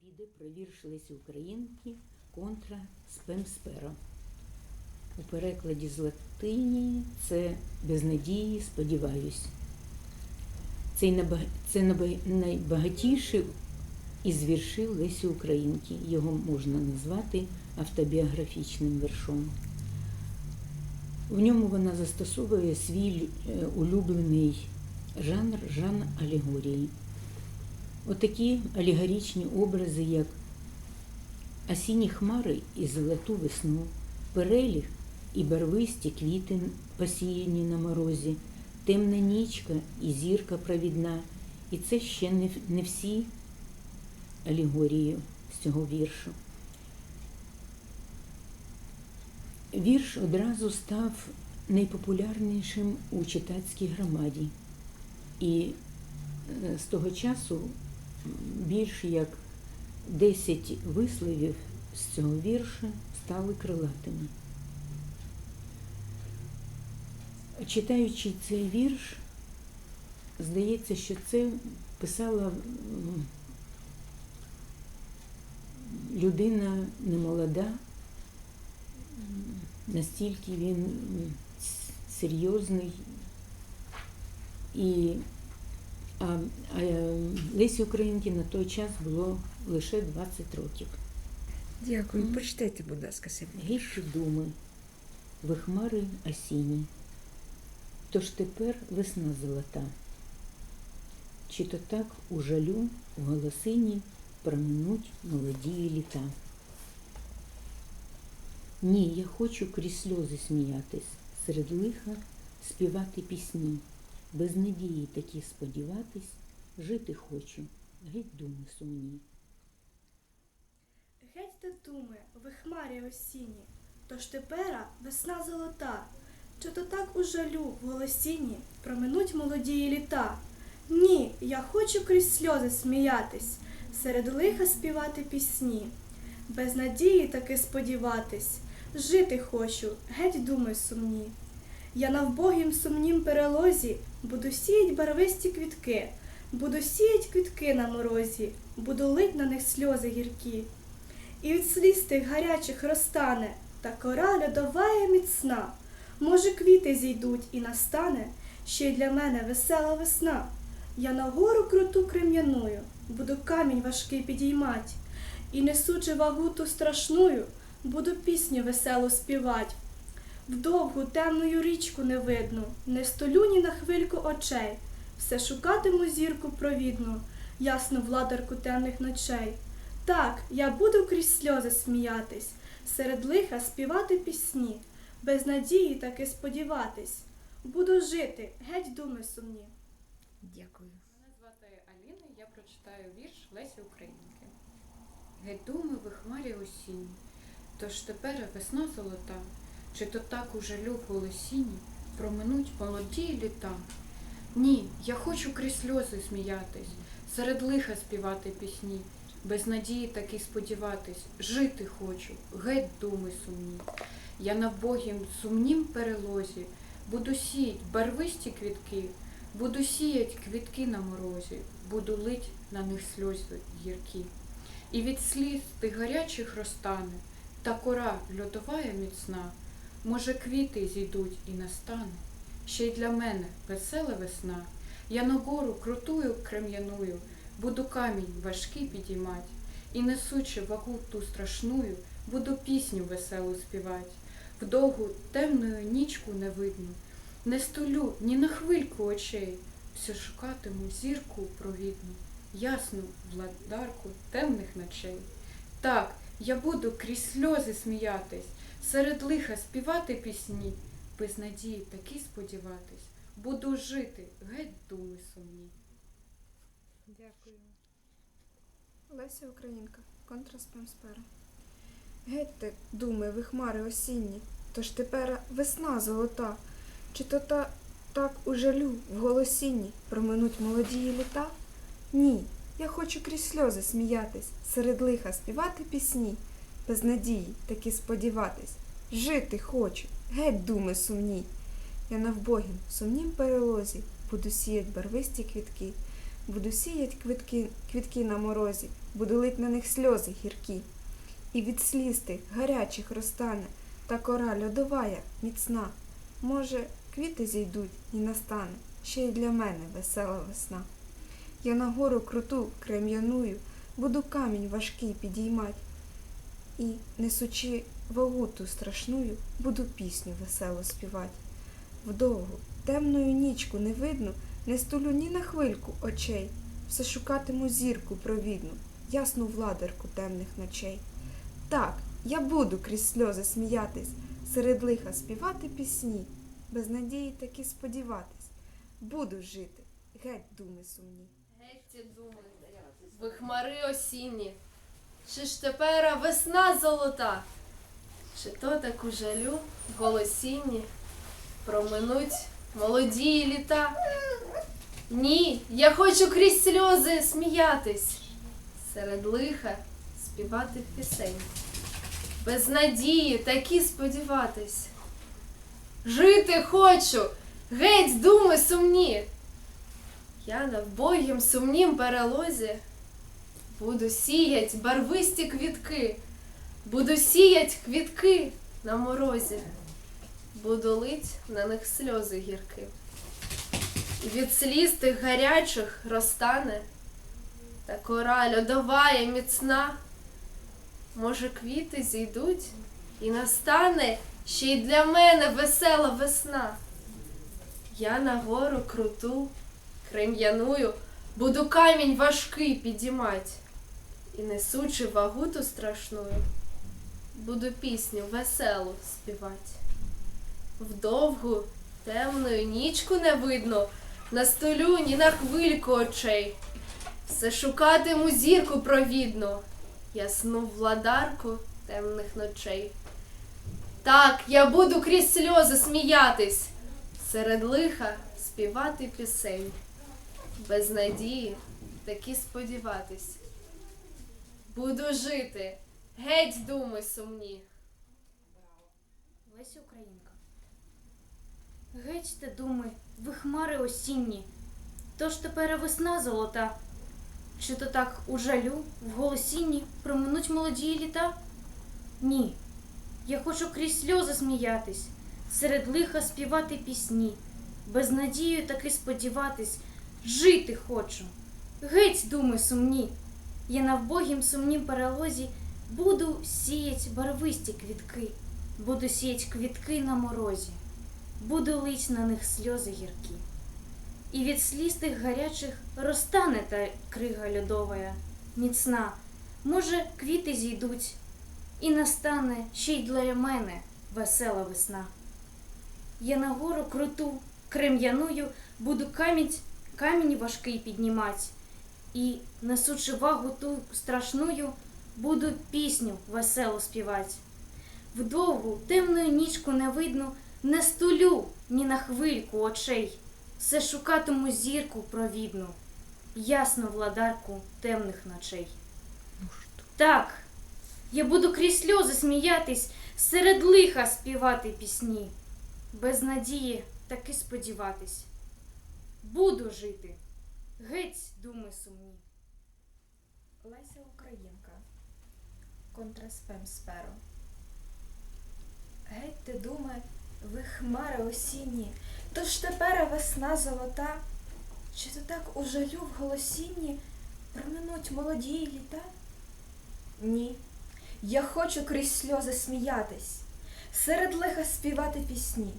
піде про вірш Лесі Українки контра спемспера. У перекладі з латині це без надії, сподіваюсь. Це, найбаг... це найба- найбагатіший із віршів Лесі Українки. Його можна назвати автобіографічним віршом. В ньому вона застосовує свій е, улюблений жанр жанр алегорії. Отакі алегорічні образи, як осінні хмари і золоту весну, переліг і барвисті квіти, посіяні на морозі, темна нічка і зірка провідна. І це ще не, не всі алегорії з цього віршу. Вірш одразу став найпопулярнішим у читацькій громаді. І е, з того часу м, більше як 10 висловів з цього вірша стали крилатими. Читаючи цей вірш, здається, що це писала людина немолода, настільки він серйозний і а, а Лесі Українки на той час було лише 20 років. Дякую. Мгм. Прочитайте, будь ласка, Сергій. Гірші думи, ви хмари осінні, тож тепер весна золота. Чи то так у жалю в голосині проминуть молоді літа? Ні, я хочу крізь сльози сміятись, серед лиха співати пісні, без надії такі сподіватись, жити хочу, геть думи сумні. Геть та думи, ви хмарі осінні, тож тепера весна золота. Чи то так у жалю в голосінні проминуть молодії літа? Ні, я хочу крізь сльози сміятись, серед лиха співати пісні, без надії таки сподіватись, жити хочу, геть думи сумні. Я на вбогім сумнім перелозі буду сіять барвисті квітки, буду сіять квітки на морозі, буду лить на них сльози гіркі. І від сліз тих гарячих розтане, та кора льодова і міцна. Може, квіти зійдуть і настане ще й для мене весела весна. Я на гору круту крем'яною, буду камінь важкий підіймать, і несучи вагу ту страшную, буду пісню веселу співать. Вдовгу темною річку не видно, не столю ні на хвильку очей, все шукатиму зірку провідну, ясну владарку темних ночей. Так, я буду крізь сльози сміятись, серед лиха співати пісні, без надії таки сподіватись. Буду жити, геть думи сумні. Дякую. Мене звати Аліна, я прочитаю вірш Лесі Українки. Геть думи ви хмарі осінні, тож тепер весна золота, чи то так у жалю в голосінні проминуть молоді літа. Ні, я хочу крізь сльози сміятись, серед лиха співати пісні, без надії таки сподіватись, жити хочу, геть думи сумні. Я на вбогім сумнім перелозі буду сіять барвисті квітки, Буду сіять квітки на морозі, буду лить на них сльози гіркі. І від сліз тих гарячих розтане, та кора льодовая міцна. Може, квіти зійдуть і настане. Ще й для мене весела весна. Я на гору крутую крем'яною, буду камінь важкий підіймать, і несучи вагу ту страшную, буду пісню веселу співать. Вдовгу темною нічку не видно, не столю ні на хвильку очей, все шукатиму зірку провідну, ясну владарку темних ночей. Так, я буду крізь сльози сміятись, серед лиха співати пісні, без надії таки сподіватись, буду жити, геть думи сумні. Дякую. Леся Українка, контраспемспера. Геть ти, думи, ви хмари осінні, тож тепер весна золота. Чи то та, так у жалю в голосінні проминуть молодії літа? Ні, я хочу крізь сльози сміятись, серед лиха співати пісні, без надії таки сподіватись. Жити хочу, геть думи сумні. Я навбогім в сумнім перелозі буду сіять барвисті квітки, Буду сіять квітки, квітки на морозі, буду лить на них сльози гіркі. І від сліз тих гарячих розтане, та кора льодовая, міцна. Може, квіти зійдуть і настане, ще й для мене весела весна. Я на гору круту крем'яную, буду камінь важкий підіймать. І, несучи вагу ту страшную, буду пісню весело співать. Вдовгу, темною нічку не видно, не стулю ні на хвильку очей, все шукатиму зірку провідну, ясну владарку темних ночей. Так, я буду крізь сльози сміятись, серед лиха співати пісні, без надії таки сподіватись, буду жити, геть думи сумні. Геть думи, ви хмари осінні, чи ж тепер весна золота, чи то таку жалю голосінні проминуть молоді літа? Ні, я хочу крізь сльози сміятись, серед лиха співати пісень, без надії такі сподіватись. Жити хочу, геть думи сумні. Я на вбогім сумнім перелозі буду сіять барвисті квітки, буду сіять квітки на морозі, буду лить на них сльози гірки. І від сліз тих гарячих розтане та кора льодовая міцна. Може, квіти зійдуть і настане ще й для мене весела весна. Я на гору круту крем'яную, буду камінь важкий підіймать, і несучи вагу ту страшную, буду пісню веселу співать. Вдовгу темною нічку не видно, на столю ні на хвильку очей. Все шукатиму зірку провідну, ясну владарку темних ночей. Так, я буду крізь сльози сміятись, серед лиха співати пісень без надії таки сподіватись. Буду жити, геть думи сумні. Леся Українка. Геть те думи, ви хмари осінні, тож тепер весна золота. Чи то так у жалю в голосінні проминуть молоді літа? Ні, я хочу крізь сльози сміятись, серед лиха співати пісні, без надію таки сподіватись, жити хочу. Геть думи сумні. Я на вбогім сумнім перелозі буду сіять барвисті квітки. Буду сіять квітки на морозі, буду лить на них сльози гіркі. І від сліз тих гарячих розтане та крига льодовая, міцна. Може, квіти зійдуть, і настане ще й для мене весела весна. Я на гору круту, крем'яную, буду камінь, камінь важкий піднімать, і, несучи вагу ту страшную, буду пісню веселу співать. Вдовгу темною нічку не видно, не стулю ні на хвильку очей. Все шукатиму зірку провідну, ясну владарку темних ночей. Так, я буду крізь сльози сміятись, серед лиха співати пісні, без надії таки сподіватись. Буду жити, геть думи сумні. Леся Українка. Контраспем сперо. Геть ти думи, ви хмари осінні, тож тепер весна золота. Чи то так у жалю в голосінні проминуть молоді літа? Ні, я хочу крізь сльози сміятись, серед лиха співати пісні.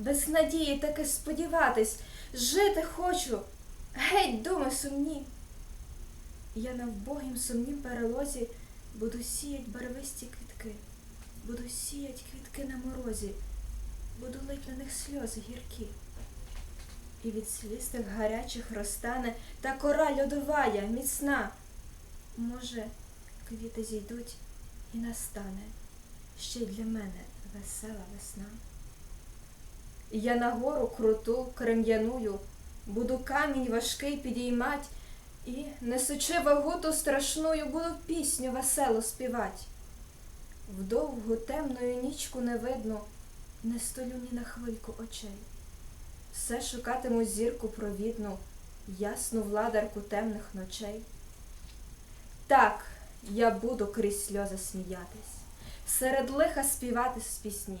Без надії таки сподіватись, жити хочу, геть думи сумні. Я на вбогім сумнім перелозі буду сіять барвисті квітки, буду сіять квітки на морозі, буду лить на них сльози гіркі. І від сліз тих гарячих розтане та кора льодовая, міцна. Може, квіти зійдуть і настане ще й для мене весела весна. Я на гору круту крем'яную, буду камінь важкий підіймать, і, несучи вагуту страшною, буду пісню весело співать. Вдовгу темною нічку не видно, не столю ні на хвильку очей. Все шукатиму зірку провідну, ясну владарку темних ночей. Так, я буду крізь сльози сміятись, серед лиха співати з пісні,